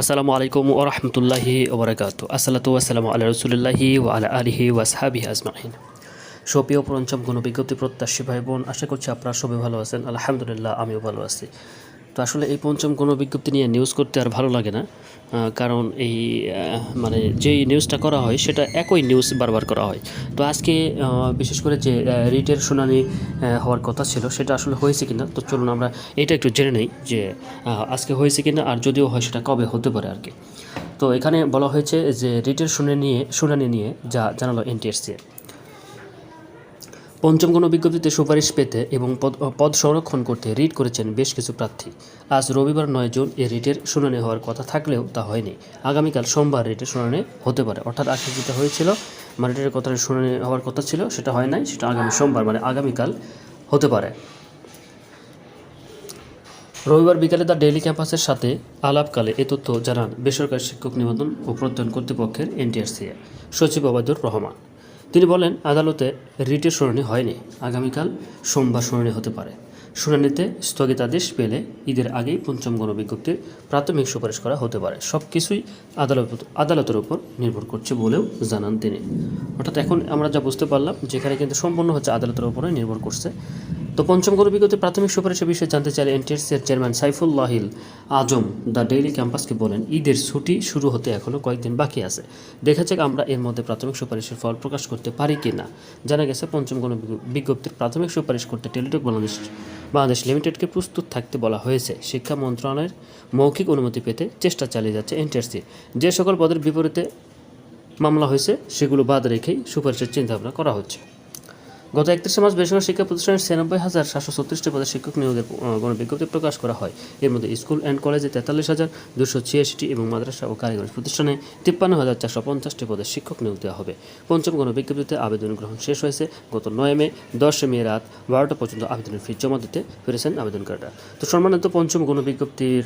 আসসালামু আলাইকুম ও রহমতুল্লাহি ওবরাকাত আসসালাতু আসসালামু আল্লাহ রসুলিল্লাহি ও আলা আলহি ওয়াসহাবি আজমাইন। সপিও পঞ্চম কোনো বিজ্ঞপ্তি প্রত্যাশী ভাই বোন আশা করছি আপনারা সবাই ভালো আছেন। আলহামদুলিল্লাহ, আমিও ভালো আছি। তো আসলে এই পঞ্চম কোনো বিজ্ঞপ্তি নিয়ে নিউজ করতে আর ভালো লাগে না। কারণ এই মানে যেই নিউজটা করা হয় সেটা একই নিউজ বারবার করা হয়। তো আজকে বিশেষ করে যে রিটের শুনানি হওয়ার কথা ছিল সেটা আসলে হয়েছে কিনা, তো চলুন আমরা এটা একটু জেনে নেই যে আজকে হয়েছে কিনা আর যদিও হয় সেটা কবে হতে পারে আর কি। তো এখানে বলা হয়েছে যে, রিটের শুনানি নিয়ে শুনানি নিয়ে যা জানালো এনটিএসসি পঞ্চম কোনো বিজ্ঞপ্তিতে সুপারিশ পেতে এবং পদ সংরক্ষণ করতে রিট করেছেন বেশ কিছু প্রার্থী। আজ রবিবার নয় জুন এ রিটের শুনানি হওয়ার কথা থাকলেও তা হয়নি। আগামীকাল সোমবার রিটের শুনানি হতে পারে। অর্থাৎ আজকে যেটা হয়েছিল মানে রিটের কথা শুনানি হওয়ার কথা ছিল, সেটা হয় নাই, সেটা আগামী সোমবার মানে আগামীকাল হতে পারে। রবিবার বিকালে দ্য ডেইলি ক্যাম্পাসের সাথে আলাপকালে এ তথ্য জানান বেসরকারি শিক্ষক নিবন্ধন ও প্রত্যয়ন কর্তৃপক্ষের এনটিআরসিএ। সচিব ওবায়দুর রহমান। তিনি বলেন, আদালতে রিটের শুনানি হয়নি। আগামীকাল সোমবার শুনানি হতে পারে। শুনানিতে স্থগিতাদেশ পেলে ঈদের আগেই পঞ্চম গণবিজ্ঞপ্তির প্রাথমিক সুপারিশ করা হতে পারে। সব কিছুই আদালত, আদালতের উপর নির্ভর করছে বলেও জানান তিনি। অর্থাৎ এখন আমরা যা বুঝতে পারলাম, যেখানে কিন্তু সম্পূর্ণ হচ্ছে আদালতের উপরে নির্ভর করছে তো পঞ্চম গণবিজ্ঞপ্তি প্রাথমিক সুপারিশের বিষয়ে জানতে চাইলে এনটিএসসির chairman Saifullahil Azam the daily ক্যাম্পাসকে বলেন, ঈদের ছুটি শুরু হতে এখনও কয়েকদিন বাকি আছে। দেখা যাক আমরা এর মধ্যে প্রাথমিক সুপারিশের ফল প্রকাশ করতে পারি কি না জানা গেছে, পঞ্চম গণ বিজ্ঞপ্তির প্রাথমিক সুপারিশ করতে টেলিটক বাংলাদেশ বাংলাদেশ লিমিটেডকে প্রস্তুত থাকতে বলা হয়েছে। শিক্ষা মন্ত্রণালয়ের মৌখিক অনুমতি পেতে চেষ্টা চালিয়ে যাচ্ছে এনটিএসসি যে সকল পদের বিপরীতে মামলা হয়েছে, সেগুলো বাদ রেখেই সুপারিশের চিন্তাভাবনা করা হচ্ছে। গত একত্রিশে মাস বেসরকারি শিক্ষা প্রতিষ্ঠানের ছিয়ানব্বই হাজার সাতশো ছত্রিশটি পদে শিক্ষক নিয়োগের গণ বিজ্ঞপ্তি প্রকাশ করা হয়। এর মধ্যে স্কুল অ্যান্ড কলেজে তেতাল্লিশ হাজার দুশো ছিয়াশিটি এবং মাদ্রাসা ও কারিগরি প্রতিষ্ঠানে তিপ্পান্ন হাজার চারশো পঞ্চাশটি পদে শিক্ষক নিয়োগ দেওয়া হবে। পঞ্চম গণ বিজ্ঞপ্তিতে আবেদন গ্রহণ শেষ হয়েছে। গত নয় মে, দশই মে রাত বারোটা পর্যন্ত আবেদনের ফি জমা দিতে পেরেছেন আবেদনকারীরা। তো সম্মানিত পঞ্চম গণ বিজ্ঞপ্তির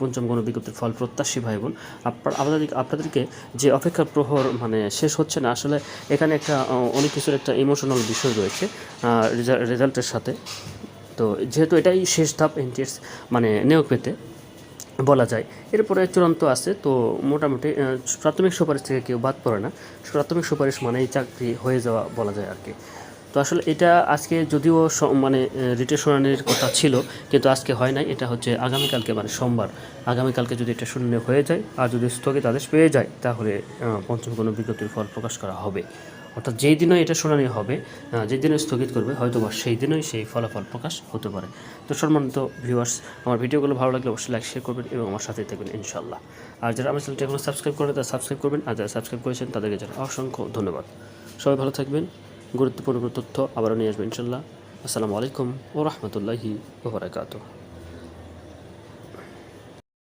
পঞ্চম গণ বিজ্ঞপ্তির ফল প্রত্যাশী ভাই বোন আপনাদের, আপনাদেরকে যে অপেক্ষার প্রহর মানে শেষ হচ্ছে না, আসলে এখানে একটা অনেক কিছুর একটা ইমোশনাল বিষয় রয়েছে রেজাল্টের সাথে। তো যেহেতু এটাই শেষ ধাপ এনটিএস মানে নিয়োগ পেতে বলা যায়। এরপরে চূড়ান্ত আছে, তো মোটামুটি প্রাথমিক সুপারিশ থেকে কেউ বাদ পড়ে না। প্রাথমিক সুপারিশ মানেই চাকরি হয়ে যাওয়া বলা যায় আর কি। তো আসলে এটা আজকে যদিও মানে রিটের শুনানির কথা ছিল, কিন্তু আজকে হয় নাই। এটা হচ্ছে আগামীকালকে মানে সোমবার। আগামীকালকে যদি এটা শুনানি হয়ে যায়, আর যদি স্থগিত আদেশ পেয়ে যায়, তাহলে পঞ্চম কোনো বিজ্ঞপ্তির ফল প্রকাশ করা হবে। অর্থাৎ যেই দিনই এটা শুনানি হবে যেই দিনে স্থগিত করবে হয়তো বা সেই দিনই সেই ফলাফল প্রকাশ হতে পারে। তো সম্মানিত ভিউয়ার্স আমার ভিডিওগুলো ভালো লাগলে অবশ্যই লাইক শেয়ার করবেন এবং আমার সাথেই থাকবেন ইনশাল্লাহ আর যারা আমার চ্যানেলটি এখনও সাবস্ক্রাইব করেন তারা সাবস্ক্রাইব করবেন, আর যারা সাবস্ক্রাইব করেছেন, তাদেরকে জানাই অসংখ্য ধন্যবাদ। সবাই ভালো থাকবেন, গুরুত্বপূর্ণ তথ্য আবারও নিয়ে আসবেন ইনশাল্লাহ আসসালামু আলাইকুম ও রহমতুল্লাহি ওবরাকাতুহ